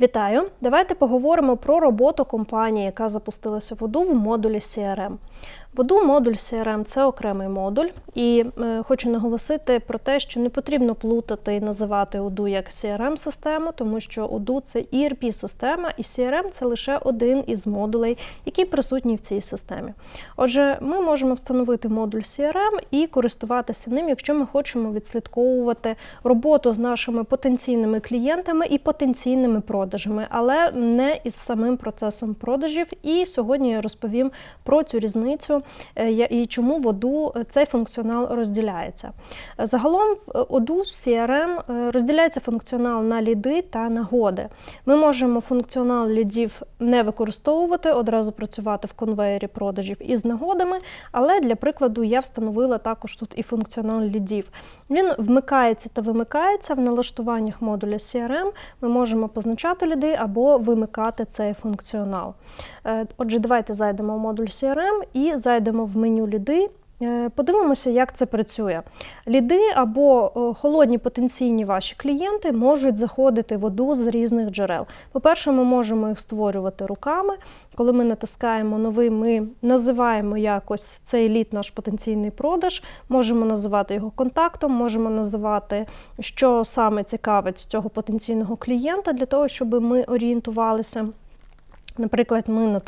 Вітаю! Давайте поговоримо про роботу компанії, яка запустилася в ОДУ в модулі CRM. В модуль CRM – це окремий модуль, і е, хочу наголосити про те, що не потрібно плутати і називати ОДУ як CRM-систему, тому що ОДУ – це ERP-система, і CRM – це лише один із модулей, який присутній в цій системі. Отже, ми можемо встановити модуль CRM і користуватися ним, якщо ми хочемо відслідковувати роботу з нашими потенційними клієнтами і потенційними продажами, але не із самим процесом продажів. І сьогодні я розповім про цю різницю е, і чому в ОДУ цей функціонал розділяється. Е, Загалом в ОДУ CRM е, розділяється функціонал на ліди та нагоди. Ми можемо функціонал лідів не використовувати, одразу працювати в конвеєрі продажів із нагодами, але для прикладу я встановила також тут і функціонал лідів. Він вмикається та вимикається в налаштуваннях модуля CRM. Ми можемо позначати ліди або вимикати цей функціонал. Е, Отже, давайте зайдемо в модуль CRM і зайдемо в меню ліди. Е, Подивимося, як це працює. Ліди або е, холодні потенційні ваші клієнти можуть заходити в воду з різних джерел. По-перше, ми можемо їх створювати руками. Коли ми натискаємо новий, ми називаємо якось цей лід наш потенційний продаж, можемо називати його контактом, можемо називати, що саме цікавить цього потенційного клієнта для того, щоб ми орієнтувалися. Наприклад, ми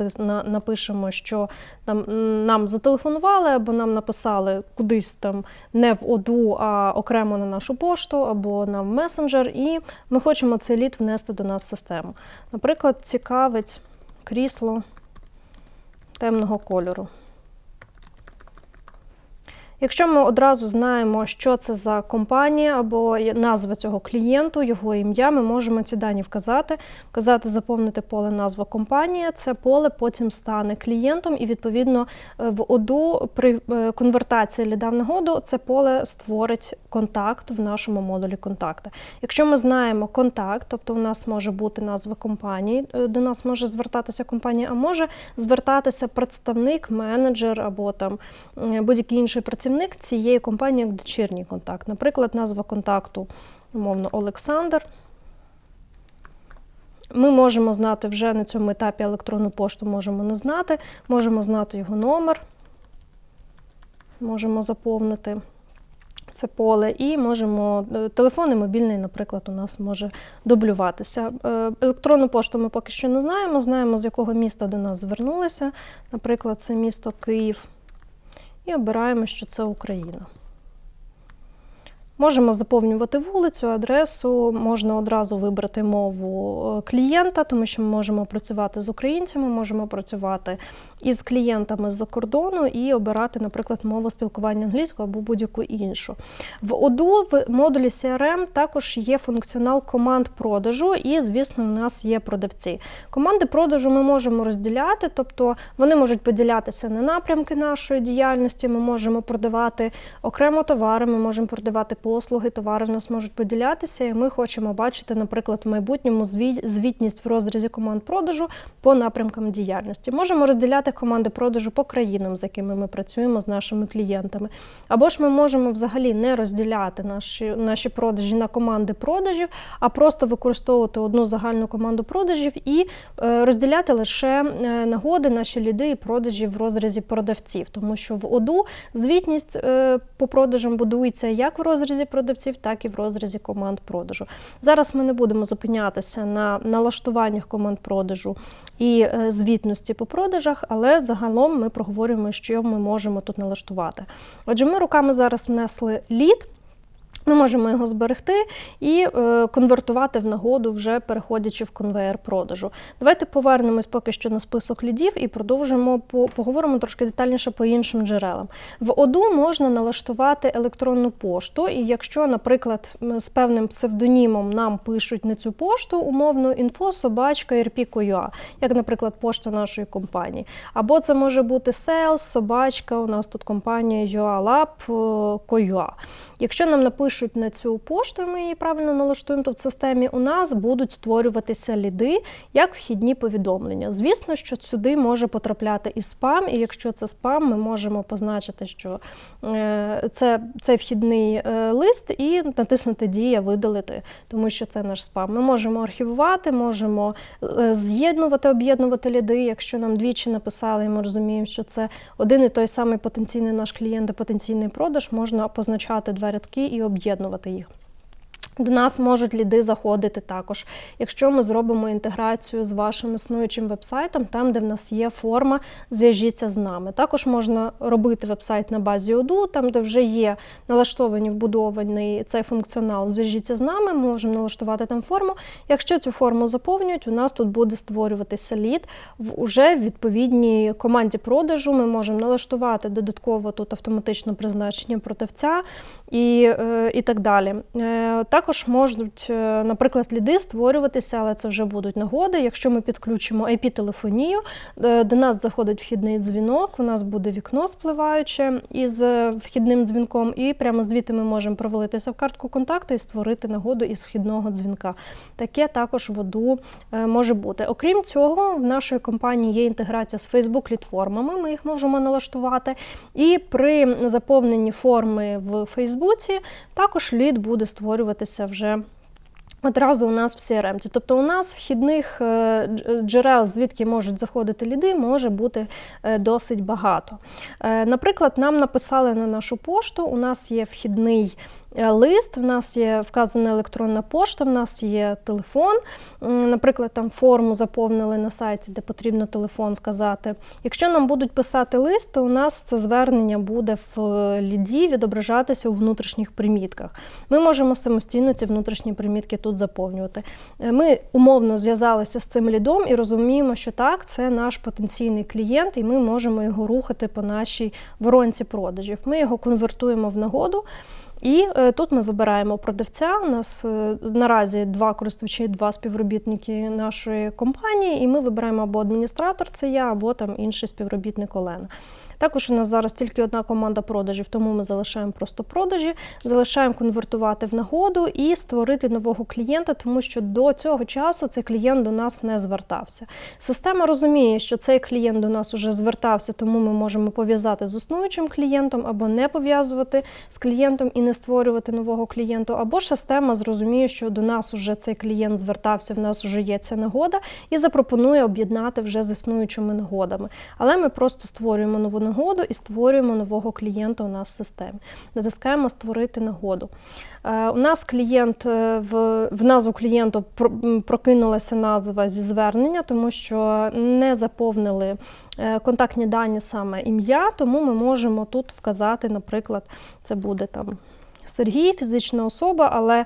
напишемо, що там нам зателефонували, або нам написали кудись там не в ОДУ, а окремо на нашу пошту, або на месенджер, і ми хочемо цей лід внести до нас в систему. Наприклад, цікавить крісло темного кольору. Якщо ми одразу знаємо, що це за компанія або назва цього клієнту, його ім'я, ми можемо ці дані вказати, вказати, заповнити поле назва компанії. Це поле потім стане клієнтом, і відповідно е, в ОДУ при е, конвертації ліда в нагоду це поле створить контакт в нашому модулі контакти. Якщо ми знаємо контакт, тобто у нас може бути назва компанії, е, до нас може звертатися компанія, а може звертатися представник, менеджер або там будь-який інший працівник цієї компанії як дочірній контакт. Наприклад, назва контакту, умовно, Олександр. Ми можемо знати вже на цьому етапі електронну пошту, можемо не знати, можемо знати його номер, можемо заповнити це поле, і можемо е, телефон і мобільний, наприклад, у нас може дублюватися. Е, Електронну пошту ми поки що не знаємо. Знаємо, з якого міста до нас звернулися. Наприклад, це місто Київ. І обираємо, що це Україна. Можемо заповнювати вулицю, адресу, можна одразу вибрати мову е, клієнта, тому що ми можемо працювати з українцями, можемо працювати із клієнтами з-за кордону і обирати, наприклад, мову спілкування англійською або будь-яку іншу. В ОДУ в модулі CRM також є функціонал команд продажу, і, звісно, в нас є продавці. Команди продажу ми можемо розділяти, тобто вони можуть поділятися на напрямки нашої діяльності. Ми можемо продавати окремо товари, ми можемо продавати послуги, товари в нас можуть поділятися, і ми хочемо бачити, наприклад, в майбутньому звітність в розрізі команд продажу по напрямкам діяльності. Можемо розділяти команди продажу по країнам, з якими ми працюємо з нашими клієнтами. Або ж ми можемо взагалі не розділяти наші, наші продажі на команди продажів, а просто використовувати одну загальну команду продажів і е, розділяти лише е, нагоди, наші ліди і продажі в розрізі продавців, тому що в ОДУ звітність е, по продажам будується як в розрізі продавців, так і в розрізі команд продажу. Зараз ми не будемо зупинятися на налаштуваннях команд продажу і е, звітності по продажах, але загалом ми проговорюємо, що ми можемо тут налаштувати. Отже, ми руками зараз внесли лід. Ми можемо його зберегти і е, конвертувати в нагоду, вже переходячи в конвейер продажу. Давайте повернемось поки що на список лідів і продовжимо по поговоримо трошки детальніше по іншим джерелам. В ОДУ можна налаштувати електронну пошту, і якщо, наприклад, з певним псевдонімом нам пишуть на цю пошту, умовно інфо собачка як, наприклад, пошта нашої компанії. Або це може бути sales, собачка, у нас тут компанія UALab.ua. Якщо нам напишуть напишуть на цю пошту, і ми її правильно налаштуємо, то в системі у нас будуть створюватися ліди як вхідні повідомлення. Звісно, що сюди може потрапляти і спам, і якщо це спам, ми можемо позначити, що е, це вхідний е, лист, і натиснути Дія видалити, тому що це наш спам. Ми можемо архівувати, можемо е, з'єднувати, об'єднувати ліди. Якщо нам двічі написали, і ми розуміємо, що це один і той самий потенційний наш клієнт, потенційний продаж, можна позначати два рядки і об'єднувати їх. До нас можуть ліди заходити також. Якщо ми зробимо інтеграцію з вашим існуючим вебсайтом, там, де в нас є форма, зв'яжіться з нами. Також можна робити вебсайт на базі Odoo, там, де вже є налаштовані вбудований цей функціонал, зв'яжіться з нами, ми можемо налаштувати там форму. Якщо цю форму заповнюють, у нас тут буде створюватися лід в уже відповідній команді продажу. Ми можемо налаштувати додатково тут автоматичне призначення продавця і, е, і так далі. Також можуть, е, наприклад, ліди створюватися, але це вже будуть нагоди. Якщо ми підключимо IP-телефонію, е, до нас заходить вхідний дзвінок, у нас буде вікно спливаюче із е, вхідним дзвінком, і прямо звідти ми можемо провалитися в картку контакту і створити нагоду із вхідного дзвінка. Таке також в е, може бути. Окрім цього, в нашої компанії є інтеграція з Facebook-літформами, ми їх можемо налаштувати. І при заповненні форми в Фейсбуці також лід буде створюватися вже. Одразу у нас в CRM. Тобто у нас вхідних е, джерел, звідки можуть заходити ліди, може бути е, досить багато. Е, Наприклад, нам написали на нашу пошту, у нас є вхідний лист, в нас є вказана електронна пошта, в нас є телефон. Наприклад, там форму заповнили на сайті, де потрібно телефон вказати. Якщо нам будуть писати лист, то у нас це звернення буде в е, ліді відображатися у внутрішніх примітках. Ми можемо самостійно ці внутрішні примітки тут заповнювати. Е, Ми умовно зв'язалися з цим лідом і розуміємо, що так, це наш потенційний клієнт, і ми можемо його рухати по нашій воронці продажів. Ми його конвертуємо в нагоду. І е, тут ми вибираємо продавця. У нас е, наразі два користувачі, два співробітники нашої компанії, і ми вибираємо або адміністратор, це я, або там інший співробітник Олена. Також у нас зараз тільки одна команда продажів, тому ми залишаємо просто продажі, залишаємо конвертувати в нагоду і створити нового клієнта, тому що до цього часу цей клієнт до нас не звертався. Система розуміє, що цей клієнт до нас вже звертався, тому ми можемо пов'язати з існуючим клієнтом або не пов'язувати з клієнтом і не створювати нового клієнту. Або ж система зрозуміє, що до нас вже цей клієнт звертався, в нас вже є ця нагода, і запропонує об'єднати вже з існуючими нагодами. Але ми просто створюємо нову нагоду і створюємо нового клієнта у нас в системі. Натискаємо Створити нагоду. Е, У нас клієнт е, в, в назву клієнту прокинулася назва зі звернення, тому що не заповнили е, контактні дані саме ім'я, тому ми можемо тут вказати, наприклад, це буде там. Сергій, фізична особа, але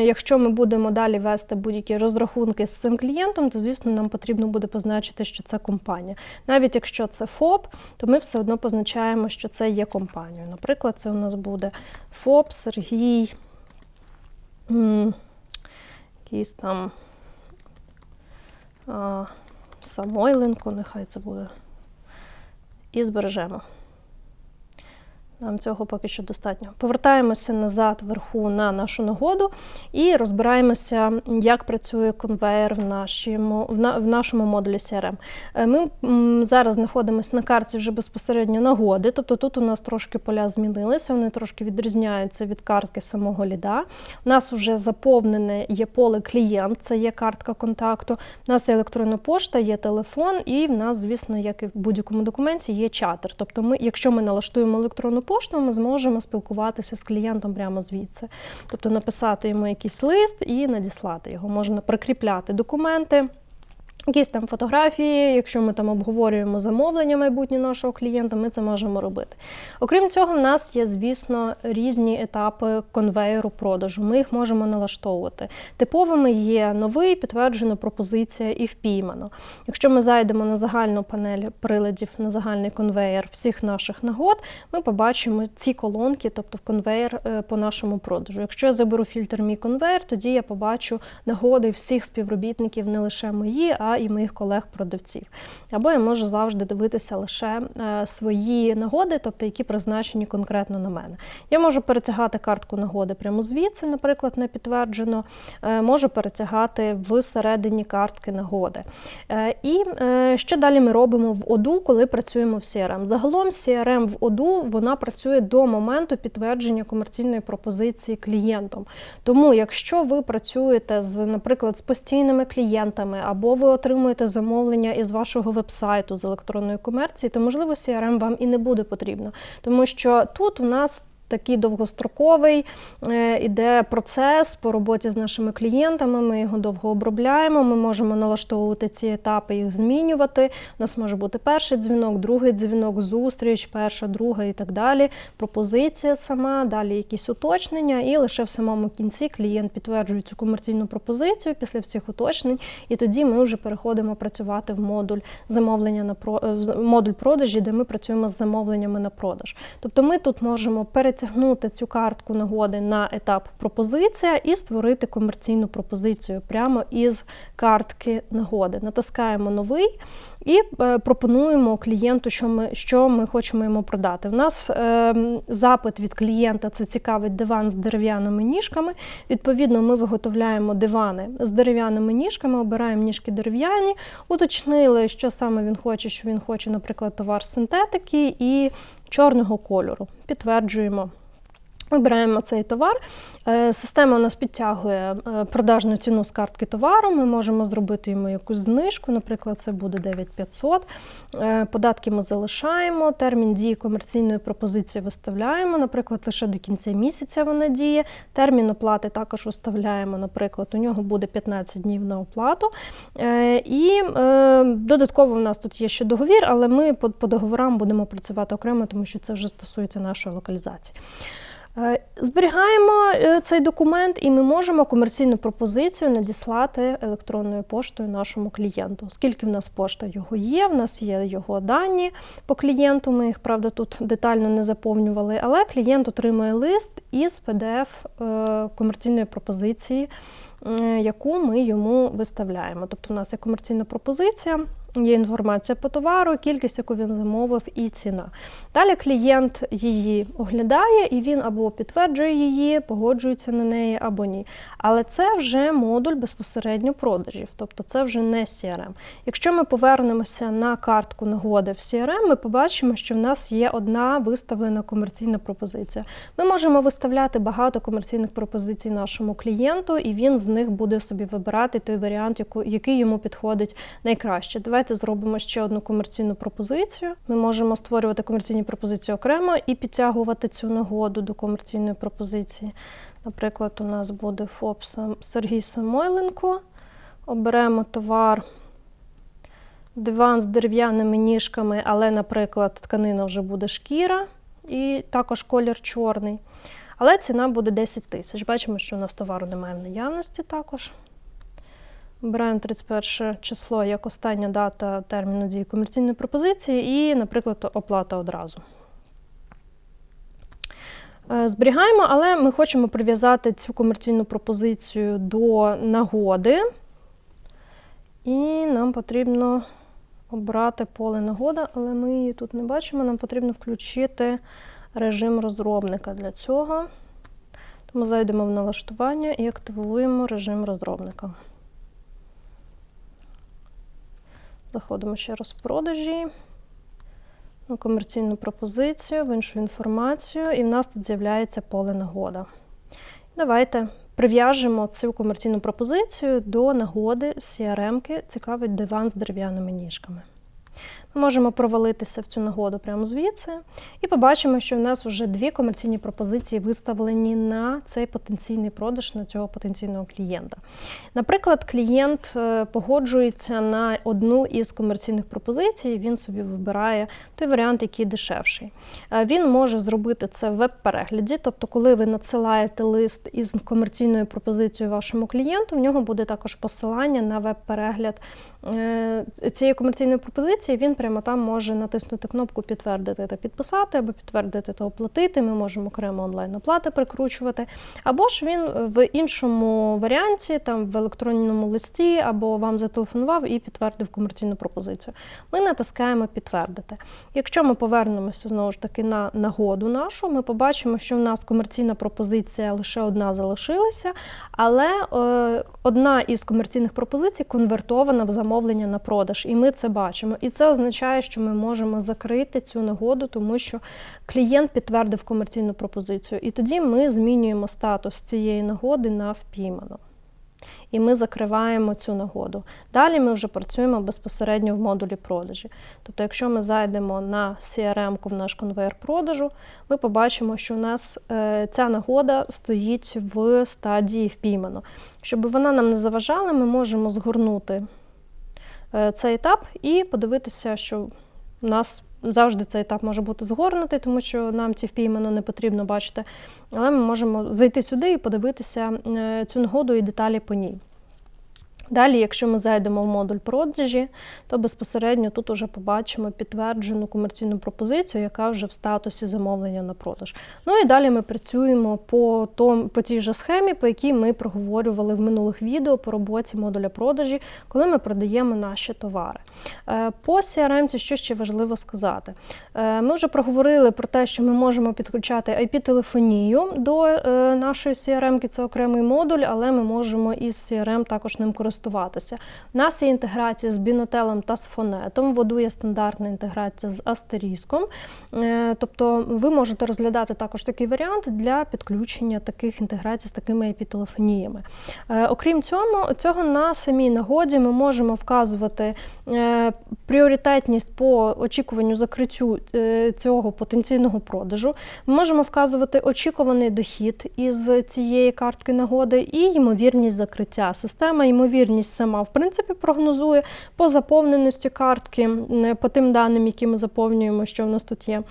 якщо ми будемо далі вести будь-які розрахунки з цим клієнтом, то звісно нам потрібно буде позначити, що це компанія. Навіть якщо це ФОП, то ми все одно позначаємо, що це є компанією. Наприклад, це у нас буде ФОП Сергій, якийсь там Самойленко, нехай це буде. І збережемо. Нам цього поки що достатньо. Повертаємося назад вверху на нашу нагоду і розбираємося, як працює конвейер в нашому, в, на, в нашому модулі CRM. Е, Ми зараз знаходимося на карті вже безпосередньо нагоди, тобто тут у нас трошки поля змінилися, вони трошки відрізняються від картки самого ліда. У нас вже заповнене є поле клієнт, це є картка контакту. У нас є електронна пошта, є телефон, і в нас, звісно, як і в будь-якому документі, є чатер. Тобто, ми, якщо ми налаштуємо електронну пошту, ми зможемо спілкуватися з клієнтом прямо звідси. Тобто написати йому якийсь лист і надіслати його. Можна прикріпляти документи. Якісь там фотографії, якщо ми там обговорюємо замовлення майбутнє нашого клієнта, ми це можемо робити. Окрім цього, в нас є, звісно, різні етапи конвейеру продажу. Ми їх можемо налаштовувати. Типовими є новий, підтверджена пропозиція і впіймано. Якщо ми зайдемо на загальну панель приладів, на загальний конвейер всіх наших нагод, ми побачимо ці колонки, тобто конвейер е, по нашому продажу. Якщо я заберу фільтр мій конвейер, тоді я побачу нагоди всіх співробітників, не лише мої, а і моїх колег-продавців. Або я можу завжди дивитися лише е, свої нагоди, тобто які призначені конкретно на мене. Я можу перетягати картку нагоди прямо звідси, наприклад, не підтверджено, е, можу перетягати всередині картки нагоди. Е, І що далі ми робимо в ОДУ, коли працюємо в CRM? Загалом CRM в ОДУ вона працює до моменту підтвердження комерційної пропозиції клієнтом. Тому, якщо ви працюєте з, наприклад, з постійними клієнтами, або ви отримуєте замовлення із вашого вебсайту з електронної комерції, то можливо CRM вам і не буде потрібно, тому що тут у нас такий довгостроковий е, іде процес по роботі з нашими клієнтами. Ми його довго обробляємо. Ми можемо налаштовувати ці етапи, їх змінювати. У нас може бути перший дзвінок, другий дзвінок, зустріч, перша, друга і так далі. Пропозиція сама, далі якісь уточнення, і лише в самому кінці клієнт підтверджує цю комерційну пропозицію після всіх уточнень, і тоді ми вже переходимо працювати в модуль замовлення на е, модуль продажі, де ми працюємо з замовленнями на продаж. Тобто ми тут можемо перетягнути цю картку нагоди на етап пропозиція і створити комерційну пропозицію прямо із картки нагоди. Натискаємо новий і е, пропонуємо клієнту, що ми, що ми хочемо йому продати. У нас е, запит від клієнта це цікавить диван з дерев'яними ніжками. Відповідно, ми виготовляємо дивани з дерев'яними ніжками, обираємо ніжки дерев'яні, уточнили, що саме він хоче, що він хоче, наприклад, товар синтетики і чорного кольору. Підтверджуємо. Вибираємо цей товар. Е, Система у нас підтягує е, продажну ціну з картки товару. Ми можемо зробити йому якусь знижку, наприклад, це буде 9500. Е, Податки ми залишаємо, термін дії комерційної пропозиції виставляємо, наприклад, лише до кінця місяця вона діє. Термін оплати також виставляємо, наприклад, у нього буде 15 днів на оплату. І додатково в нас тут є ще договір, але ми по договорам будемо працювати окремо, тому що це вже стосується нашої локалізації. Е, Зберігаємо е, цей документ, і ми можемо комерційну пропозицію надіслати електронною поштою нашому клієнту. Оскільки в нас пошта його є, в нас є його дані по клієнту. Ми їх правда тут детально не заповнювали, але клієнт отримує лист із PDF е, комерційної пропозиції, яку ми йому виставляємо. Тобто, в нас є комерційна пропозиція. Є інформація по товару, кількість, яку він замовив, і ціна. Далі клієнт її оглядає, і він або підтверджує її, погоджується на неї, або ні. Але це вже модуль безпосередньо продажів, тобто це вже не CRM. Якщо ми повернемося на картку нагоди в CRM, ми побачимо, що в нас є одна виставлена комерційна пропозиція. Ми можемо виставляти багато комерційних пропозицій нашому клієнту, і він з них буде собі вибирати той варіант, який йому підходить найкраще. Давайте зробимо ще одну комерційну пропозицію. Ми можемо створювати комерційні пропозиції окремо і підтягувати цю нагоду до комерційної пропозиції. Наприклад, у нас буде ФОП Сергій Самойленко. Оберемо товар. Диван з дерев'яними ніжками, але, наприклад, тканина вже буде шкіра і також колір чорний. Але ціна буде 10 тисяч. Бачимо, що у нас товару немає в наявності також. Обираємо 31 число як остання дата терміну дії комерційної пропозиції і, наприклад, оплата одразу. Е, Зберігаємо, але ми хочемо прив'язати цю комерційну пропозицію до нагоди. І нам потрібно обрати поле нагода, але ми її тут не бачимо. Нам потрібно включити режим розробника для цього. Тому зайдемо в налаштування і активуємо режим розробника. Заходимо ще раз в продажі, на комерційну пропозицію, в іншу інформацію, і в нас тут з'являється поле нагода. Давайте прив'яжемо цю комерційну пропозицію до нагоди CRM-ки цікавить диван з дерев'яними ніжками. Можемо провалитися в цю нагоду прямо звідси, і побачимо, що в нас вже дві комерційні пропозиції виставлені на цей потенційний продаж на цього потенційного клієнта. Наприклад, клієнт е, погоджується на одну із комерційних пропозицій, він собі вибирає той варіант, який дешевший. Е, Він може зробити це в веб-перегляді, тобто, коли ви надсилаєте лист із комерційною пропозицією вашому клієнту, в нього буде також посилання на веб-перегляд е, цієї комерційної пропозиції. він прямо там може натиснути кнопку Підтвердити та підписати, або підтвердити та оплатити. Ми можемо окремо онлайн-оплати прикручувати. Або ж він в іншому варіанті, там в електронному листі, або вам зателефонував і підтвердив комерційну пропозицію. Ми натискаємо підтвердити. Якщо ми повернемося знову ж таки на нагоду нашу, ми побачимо, що в нас комерційна пропозиція лише одна залишилася, але е, одна із комерційних пропозицій конвертована в замовлення на продаж, і ми це бачимо. І це означає, що ми можемо закрити цю нагоду, тому що клієнт підтвердив комерційну пропозицію. І тоді ми змінюємо статус цієї нагоди на впійману. І ми закриваємо цю нагоду. Далі ми вже працюємо безпосередньо в модулі продажі. Тобто, якщо ми зайдемо на CRM-ку в наш конвейер продажу, ми побачимо, що у нас е, ця нагода стоїть в стадії впіймано. Щоб вона нам не заважала, ми можемо згорнути цей етап і подивитися, що у нас завжди цей етап може бути згорнутий, тому що нам ці впіймано не потрібно бачити. Але ми можемо зайти сюди і подивитися е, цю нагоду і деталі по ній. Далі, якщо ми зайдемо в модуль продажі, то безпосередньо тут вже побачимо підтверджену комерційну пропозицію, яка вже в статусі замовлення на продаж. Ну і далі ми працюємо по том, по тій же схемі, по якій ми проговорювали в минулих відео по роботі модуля продажі, коли ми продаємо наші товари. Е, По CRM що ще важливо сказати? Е, Ми вже проговорили про те, що ми можемо підключати IP-телефонію до е, нашої CRM, це окремий модуль, але ми можемо із CRM також ним користуватися користуватися. У нас є інтеграція з бінотелем та з фонетом. Воду є стандартна інтеграція з астеріском. Е, тобто ви можете розглядати також такий варіант для підключення таких інтеграцій з такими IP-телефоніями. Е, окрім цього, цього на самій нагоді ми можемо вказувати е, пріоритетність по очікуванню закриттю цього потенційного продажу. Ми можемо вказувати очікуваний дохід із цієї картки нагоди і ймовірність закриття. Система ймовірність ймовірність сама в принципі прогнозує по заповненості картки, по тим даним, які ми заповнюємо, що в нас тут є.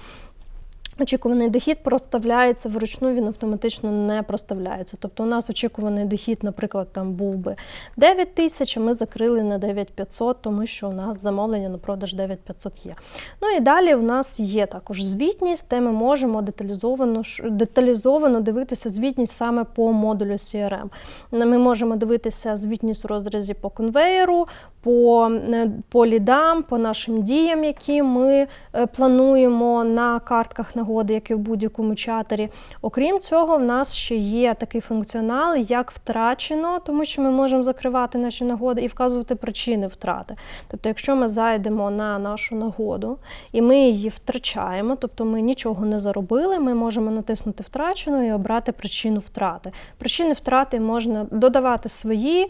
Очікуваний дохід проставляється вручну, він автоматично не проставляється. Тобто у нас очікуваний дохід, наприклад, там був би 9 тисяч, а ми закрили на 9500, тому що у нас замовлення на продаж 9500 є. Ну і далі в нас є також звітність, де ми можемо деталізовано деталізовано дивитися звітність саме по модулю CRM. Ми можемо дивитися звітність у розрізі по конвейеру, по, е, по лідам, по нашим діям, які ми е, плануємо на картках нагоди, як і в будь-якому чатері. Окрім цього, в нас ще є такий функціонал, як втрачено, тому що ми можемо закривати наші нагоди і вказувати причини втрати. Тобто, якщо ми зайдемо на нашу нагоду і ми її втрачаємо, тобто ми нічого не заробили, ми можемо натиснути втрачену і обрати причину втрати. Причини втрати можна додавати свої, е,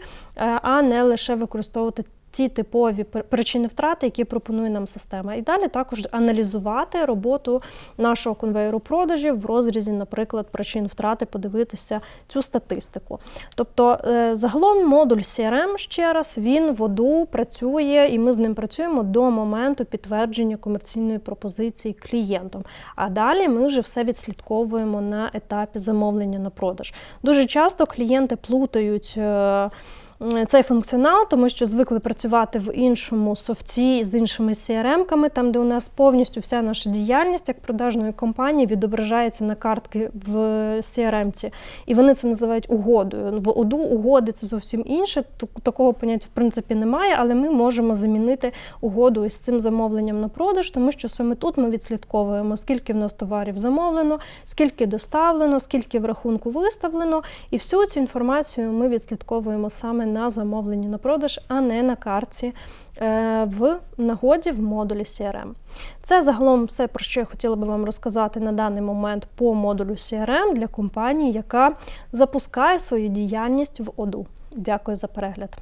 а не лише використовувати ті типові причини втрати, які пропонує нам система. І далі також аналізувати роботу нашого конвейеру продажів в розрізі, наприклад, причин втрати, подивитися цю статистику. Тобто, е, загалом модуль CRM, ще раз, він в ОДУ працює, і ми з ним працюємо до моменту підтвердження комерційної пропозиції клієнтом. А далі ми вже все відслідковуємо на етапі замовлення на продаж. Дуже часто клієнти плутають. Цей функціонал, тому що звикли працювати в іншому софті з іншими CRM-ками, там, де у нас повністю вся наша діяльність як продажної компанії відображається на картки в CRM-ці. І вони це називають угодою. В ОДУ угоди це зовсім інше. Такого поняття в принципі немає, але ми можемо замінити угоду із цим замовленням на продаж, тому що саме тут ми відслідковуємо, скільки в нас товарів замовлено, скільки доставлено, скільки в рахунку виставлено, і всю цю інформацію ми відслідковуємо саме на замовленні на продаж, а не на картці е, в нагоді в модулі CRM. Це загалом все, про що я хотіла би вам розказати на даний момент по модулю CRM для компанії, яка запускає свою діяльність в ОДУ. Дякую за перегляд.